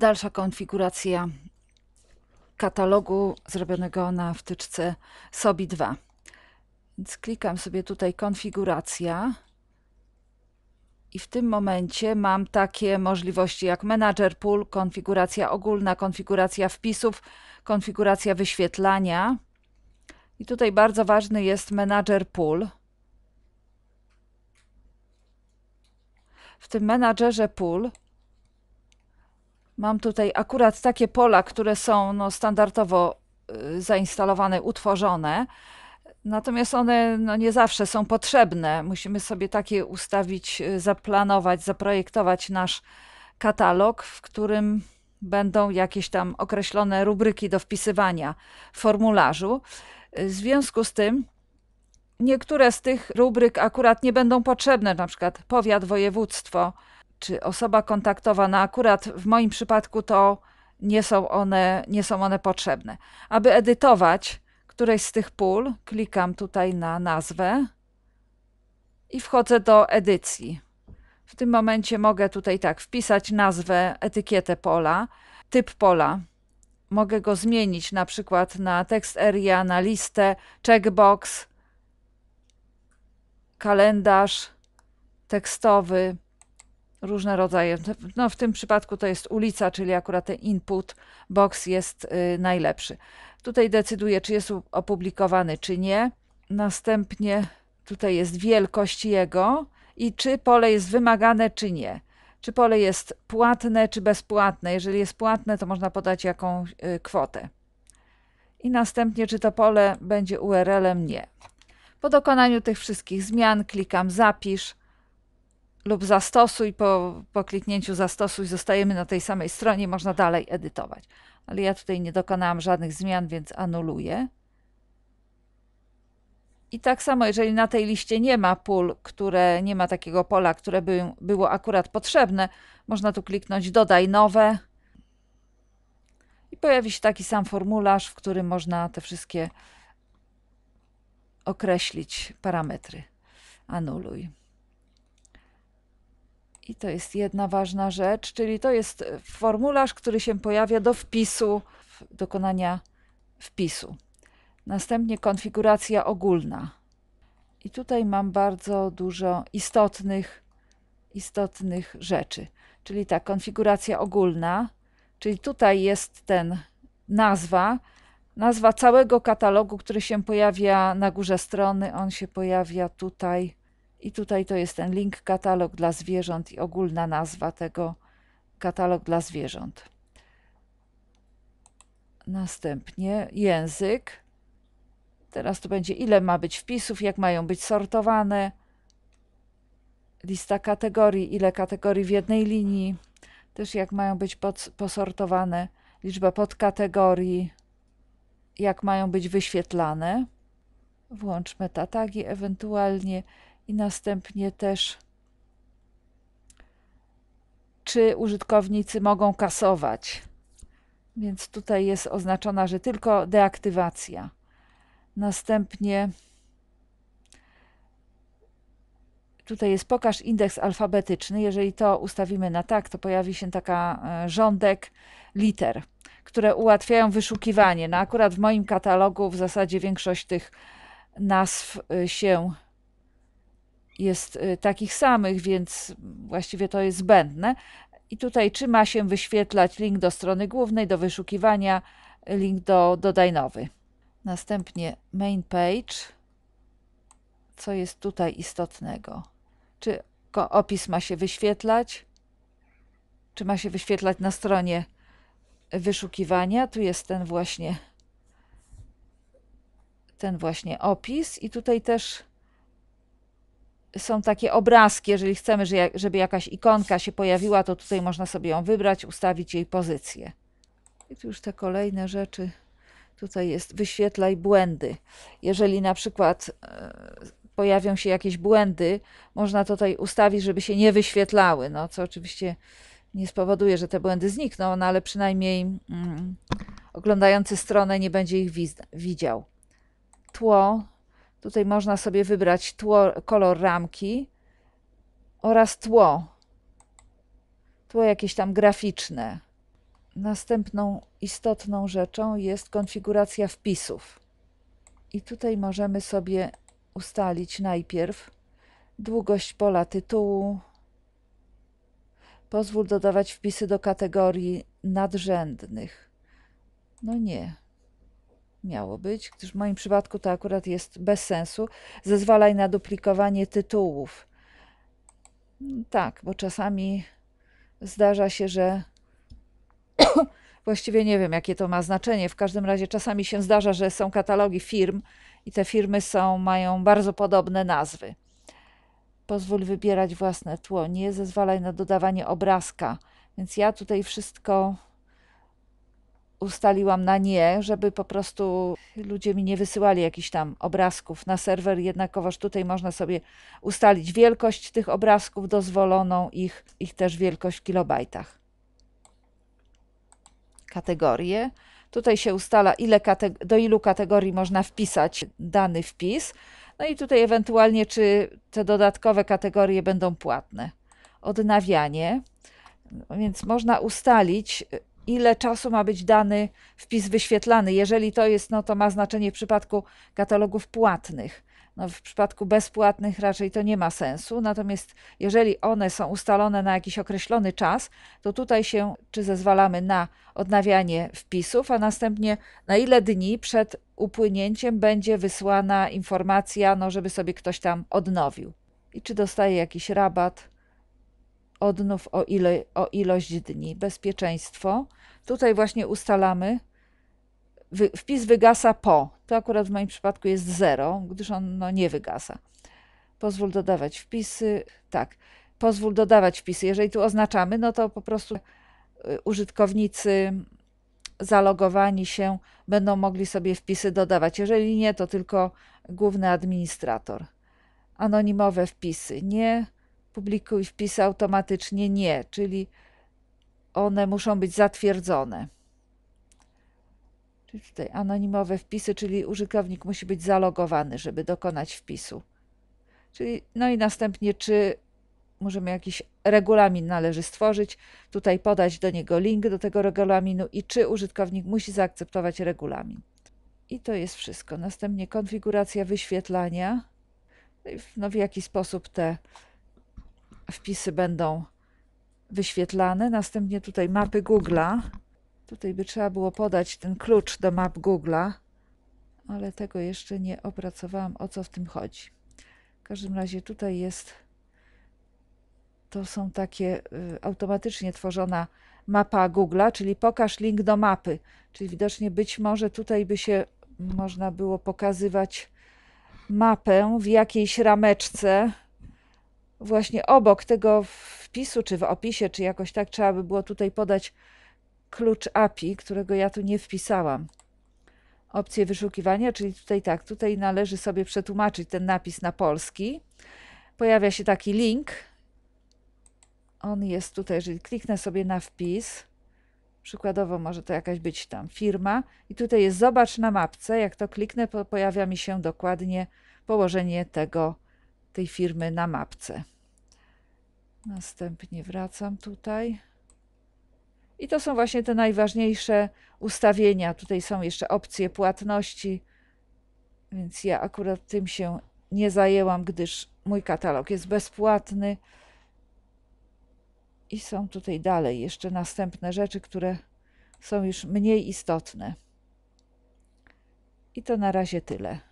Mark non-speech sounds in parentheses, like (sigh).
dalsza konfiguracja katalogu zrobionego na wtyczce SOBI 2. Więc klikam sobie tutaj konfiguracja i w tym momencie mam takie możliwości jak Manager Pool, konfiguracja ogólna, konfiguracja wpisów, konfiguracja wyświetlania. I tutaj bardzo ważny jest Manager Pool. W tym menadżerze pool mam tutaj akurat takie pola, które są no, standardowo y, zainstalowane, utworzone. Natomiast one no, nie zawsze są potrzebne. Musimy sobie takie ustawić, y, zaplanować, zaprojektować nasz katalog, w którym będą jakieś tam określone rubryki do wpisywania w formularzu. Y, w związku z tym niektóre z tych rubryk akurat nie będą potrzebne, na przykład powiat, województwo czy osoba kontaktowana. Akurat w moim przypadku to nie są one, nie są one potrzebne. Aby edytować któreś z tych pól, klikam tutaj na nazwę i wchodzę do edycji. W tym momencie mogę tutaj tak wpisać nazwę, etykietę pola, typ pola. Mogę go zmienić na przykład na tekst area, na listę, checkbox, kalendarz tekstowy, różne rodzaje. No, w tym przypadku to jest ulica, czyli akurat ten input box jest y, najlepszy. Tutaj decyduję, czy jest opublikowany, czy nie. Następnie tutaj jest wielkość jego i czy pole jest wymagane, czy nie. Czy pole jest płatne, czy bezpłatne. Jeżeli jest płatne, to można podać jakąś y, kwotę. I następnie, czy to pole będzie URL-em, nie. Po dokonaniu tych wszystkich zmian klikam zapisz lub zastosuj. Po, po kliknięciu zastosuj zostajemy na tej samej stronie, można dalej edytować. Ale ja tutaj nie dokonałam żadnych zmian, więc anuluję. I tak samo, jeżeli na tej liście nie ma pól, które nie ma takiego pola, które by było akurat potrzebne, można tu kliknąć dodaj nowe i pojawi się taki sam formularz, w którym można te wszystkie określić parametry. Anuluj. I to jest jedna ważna rzecz, czyli to jest formularz, który się pojawia do wpisu, dokonania wpisu. Następnie konfiguracja ogólna. I tutaj mam bardzo dużo istotnych, istotnych rzeczy. Czyli ta konfiguracja ogólna, czyli tutaj jest ten nazwa, nazwa całego katalogu, który się pojawia na górze strony. On się pojawia tutaj i tutaj to jest ten link katalog dla zwierząt i ogólna nazwa tego katalog dla zwierząt. Następnie język. Teraz tu będzie ile ma być wpisów, jak mają być sortowane. Lista kategorii, ile kategorii w jednej linii. Też jak mają być pod, posortowane. Liczba podkategorii. Jak mają być wyświetlane. Włącz metatagi ewentualnie i następnie też czy użytkownicy mogą kasować. Więc tutaj jest oznaczona, że tylko deaktywacja. Następnie tutaj jest pokaż indeks alfabetyczny. Jeżeli to ustawimy na tak, to pojawi się taka e, rządek liter, które ułatwiają wyszukiwanie. No akurat w moim katalogu w zasadzie większość tych nazw e, się jest y, takich samych, więc właściwie to jest zbędne. I tutaj czy ma się wyświetlać link do strony głównej, do wyszukiwania, link do dodaj nowy. Następnie main page. Co jest tutaj istotnego? Czy opis ma się wyświetlać? Czy ma się wyświetlać na stronie wyszukiwania? Tu jest ten właśnie ten właśnie opis i tutaj też są takie obrazki, jeżeli chcemy, żeby jakaś ikonka się pojawiła, to tutaj można sobie ją wybrać, ustawić jej pozycję. I tu już te kolejne rzeczy. Tutaj jest wyświetlaj błędy. Jeżeli na przykład e, pojawią się jakieś błędy, można tutaj ustawić, żeby się nie wyświetlały, no co oczywiście nie spowoduje, że te błędy znikną, no ale przynajmniej mm, oglądający stronę nie będzie ich widział. Tło Tutaj można sobie wybrać tło, kolor ramki oraz tło. Tło jakieś tam graficzne. Następną istotną rzeczą jest konfiguracja wpisów. I tutaj możemy sobie ustalić najpierw długość pola tytułu. Pozwól dodawać wpisy do kategorii nadrzędnych. No nie. Miało być, gdyż w moim przypadku to akurat jest bez sensu. Zezwalaj na duplikowanie tytułów. Tak, bo czasami zdarza się, że (coughs) właściwie nie wiem, jakie to ma znaczenie. W każdym razie czasami się zdarza, że są katalogi firm i te firmy są, mają bardzo podobne nazwy. Pozwól wybierać własne tło. Nie zezwalaj na dodawanie obrazka. Więc ja tutaj wszystko ustaliłam na nie, żeby po prostu ludzie mi nie wysyłali jakichś tam obrazków na serwer, jednakowoż tutaj można sobie ustalić wielkość tych obrazków dozwoloną, ich, ich też wielkość w kilobajtach. Kategorie. Tutaj się ustala, ile do ilu kategorii można wpisać dany wpis. No i tutaj ewentualnie, czy te dodatkowe kategorie będą płatne. Odnawianie. Więc można ustalić, ile czasu ma być dany wpis wyświetlany. Jeżeli to jest, no to ma znaczenie w przypadku katalogów płatnych. No, w przypadku bezpłatnych raczej to nie ma sensu. Natomiast jeżeli one są ustalone na jakiś określony czas, to tutaj się czy zezwalamy na odnawianie wpisów, a następnie na ile dni przed upłynięciem będzie wysłana informacja, no, żeby sobie ktoś tam odnowił. I czy dostaje jakiś rabat odnów o, ile, o ilość dni. Bezpieczeństwo. Tutaj właśnie ustalamy. Wpis wygasa po. To akurat w moim przypadku jest 0, gdyż on no, nie wygasa. Pozwól dodawać wpisy. Tak, pozwól dodawać wpisy. Jeżeli tu oznaczamy, no to po prostu y, użytkownicy zalogowani się będą mogli sobie wpisy dodawać. Jeżeli nie, to tylko główny administrator. Anonimowe wpisy nie publikuj wpisy automatycznie nie, czyli one muszą być zatwierdzone. Czyli tutaj anonimowe wpisy, czyli użytkownik musi być zalogowany, żeby dokonać wpisu. Czyli, no i następnie, czy możemy jakiś regulamin należy stworzyć, tutaj podać do niego link do tego regulaminu i czy użytkownik musi zaakceptować regulamin. I to jest wszystko. Następnie konfiguracja wyświetlania, no w jaki sposób te wpisy będą wyświetlane. Następnie tutaj mapy Google'a. Tutaj by trzeba było podać ten klucz do map Google'a, ale tego jeszcze nie opracowałam, o co w tym chodzi. W każdym razie tutaj jest, to są takie y, automatycznie tworzona mapa Google'a, czyli pokaż link do mapy. Czyli widocznie być może tutaj by się można było pokazywać mapę w jakiejś rameczce, właśnie obok tego wpisu, czy w opisie, czy jakoś tak trzeba by było tutaj podać klucz API, którego ja tu nie wpisałam. Opcję wyszukiwania, czyli tutaj tak, tutaj należy sobie przetłumaczyć ten napis na polski. Pojawia się taki link. On jest tutaj, jeżeli kliknę sobie na wpis, przykładowo może to jakaś być tam firma i tutaj jest zobacz na mapce, jak to kliknę, pojawia mi się dokładnie położenie tego tej firmy na mapce. Następnie wracam tutaj. I to są właśnie te najważniejsze ustawienia. Tutaj są jeszcze opcje płatności, więc ja akurat tym się nie zajęłam, gdyż mój katalog jest bezpłatny. I są tutaj dalej jeszcze następne rzeczy, które są już mniej istotne. I to na razie tyle.